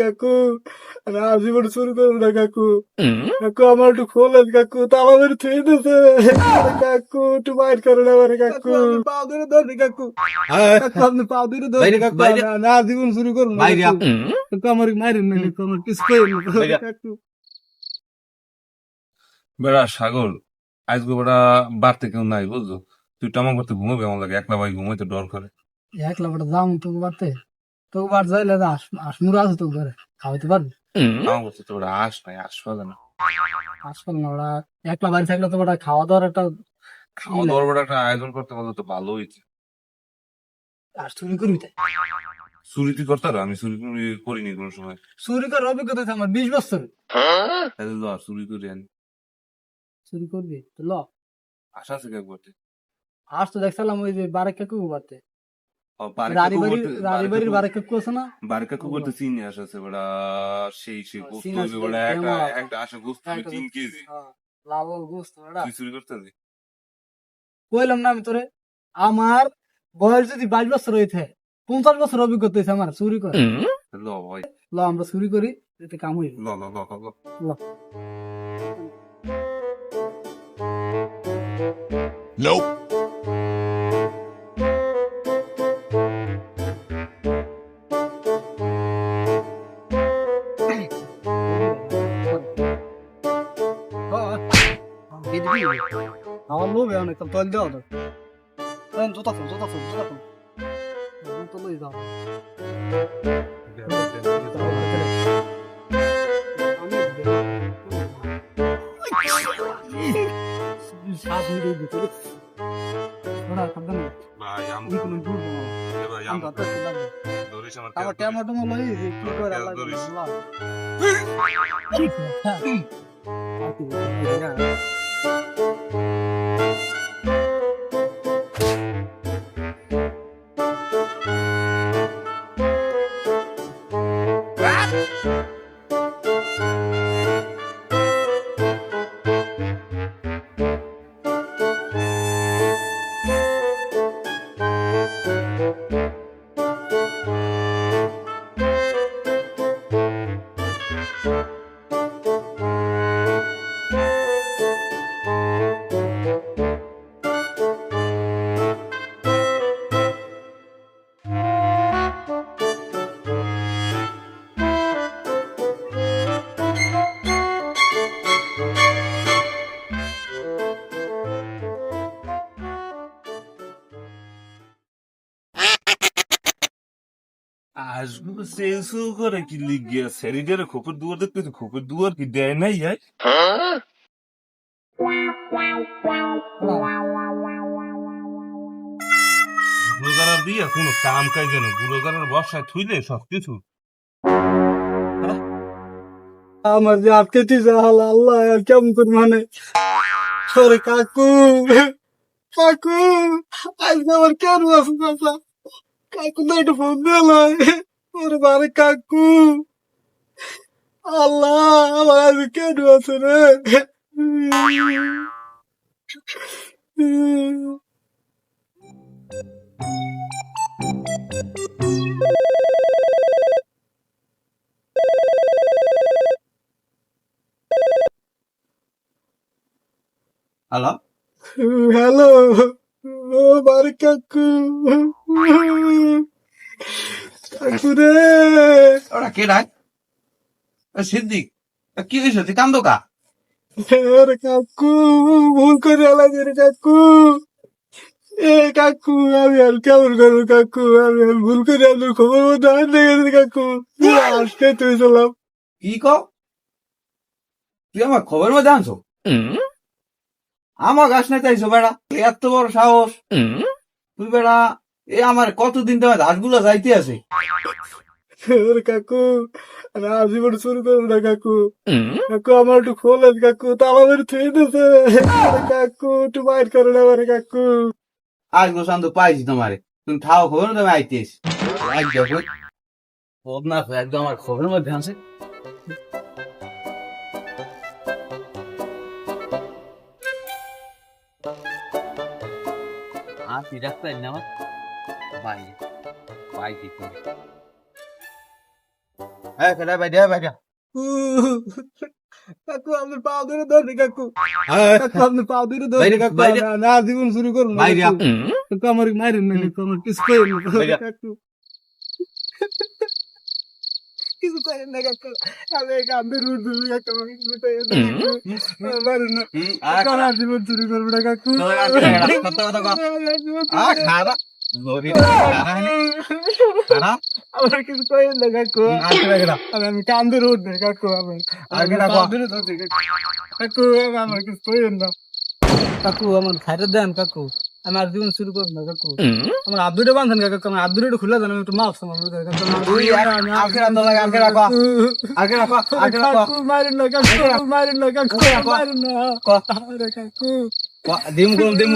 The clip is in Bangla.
কাকু আমি আজীবন শুরু করব না কাকু। কাকু আমার একটু খোলেন কাকু। তালা মেরে দিছে। ওরে কাকু একটু বাইর করে না কাকু। পা ধরে ধরে কাকু। কাকু আপনি পা ধরে কাকু আমি আজীবন শুরু না কাকু। আমার মারেন না কাকু আমার কিছু করেন না। কাকু। বেড়া সাগর আজকে বেড়া বাড়তে কেউ নাই বুঝছ? তুই টামা করতে ঘুমাবে আমার লাগে একলা ভাই ঘুমাইতে ডর করে। একলা বড় দাম তো বাড়তে? তো বার যাইলে আস আসমুর আছে তো ঘরে। খাওয়াইতে পারবি? তো বেড়া আস নাই আস পাবে না। আসল না ওরা একলা বাড়ি থাকলে তো ওটা খাওয়া দাওয়ার একটা খাওয়া দাওয়ার বেড়া একটা আয়োজন করতে পারলে তো ভালো হইছে আর চুরি করবি তাই? চুরি তুই? আমি চুরি করিনি কোনো সময়। চুরি করার অভিজ্ঞতা আছে আমার বিশ বছর তাহলে ল চুরি করি আনি চুরি করবি? তো ল। আশা আছে তো দেখছিলাম ওই যে বারে কাকু বাড়তে। কইলাম না আমি তোরে আমার বয়স যদি বাইশ বছর হইতে পঞ্চাশ বছর অভিজ্ঞতা হয়েছে আমার চুরি করে। ল ভাই। ল আমরা চুরি করি এতে কাম হইবে। ল ল ল ল, আমার লোভে অনেক তল দেওয়া তো জোতা ফোন জোতা ফোন জোতা ফোন তো লই দাও সাত মিনিটের ভিতরে ওরা খাবে না ভাই আম কোনো দূর ভাই আম কথা বললাম ধরিস আমার তারপর তেল টমেটো মো লই যে কি করে আল্লাহ Música আজগুলো সেলসু করে কি লিখ গিয়া সেরিডারে খোপের দুয়ার দেখতে তো খোপের দুয়ার কি দেয় নাই আই? গুলোগারার দিয়া কাম কাজ যেন গুলোগারার বর্ষায় সব কিছু। আমার যে আটকে দিয়েছে আল্লাহ কেমন করে মানে? সরে কাকু কাকু, আজকে আমার কেন চাচা কাকু তো একটু ফোন দিল ওরে বারে কাকু আল্লাহ আমার আজকে কেন আছে রে হ্যালো হ্যালো বারে কাকু কাকু রে ওরা কে ডাক? সিদ্দিক। কি হয়েছে তুই কান্দো কা? আরে কাকু ভুল করে আলাদা রে কাকু। এ কাকু আমি আর কেমন করব কাকু? আমি আর ভুল করে আপনার খবর মতো আর দেখেছি কাকু। আজকে তুই চলাম। কি কো তুই আমার খবর মধ্যে আনছো? আমার গাছ নাই চাইছো বেড়া এত বড় সাহস। তুই বেড়া এ আমার কতদিন তোমার ঘাসগুলো যাইতে আছে? কাকু আমি আজীবন শুরু করব না কাকু। কাকু আমার একটু খোলেন কাকু তালা মেরে থুয়ে দিছে। আরে কাকু একটু বাইর করে না আরে কাকু। আজ গো শান্ত পাইছি তোমারে। তুমি খাও খবর না তুমি আইতেস আজ একদম আমার খবরের মধ্যে আছে তুই রাখতে না আমার বাইরে বাইরে হ্যাঁ খেলা বাইরে বাইরে কাকু। আপনি পা ধরে ধরে কাকু। হ্যাঁ কাকু পা ধরে ধরে কাকু। না, না জীবন শুরু করুন বাইরে। কাকু। কাকু আমার মারেন না কাকু আমার কিছু করেন না কাকু। কিছু করেন না কাকু আমি কান্দে রুট দেবো কাকু কিছু করেন না মারেন না আর আমার জীবন শুরু করব না কাকু কথা? আমার আমার কিছু করেন না কাকু আমি আমি কান্দে রোড নেই আমার কাকু আমার কিছু করেন না কাকু আমার খাইতে দেন কাকু। আমার জীবন শুরু করুন না কাকু। আমার আদুরে বাঁধেন কাকু আমার আদুরে খুলে দেন আমি একটু মাফ সামাল আগে রাখো আগে রাখো আগে রাখো আগে রাখো মারেন না কাকু মারেন না কাকু মারেন না। কাকু। দিম কোন দিম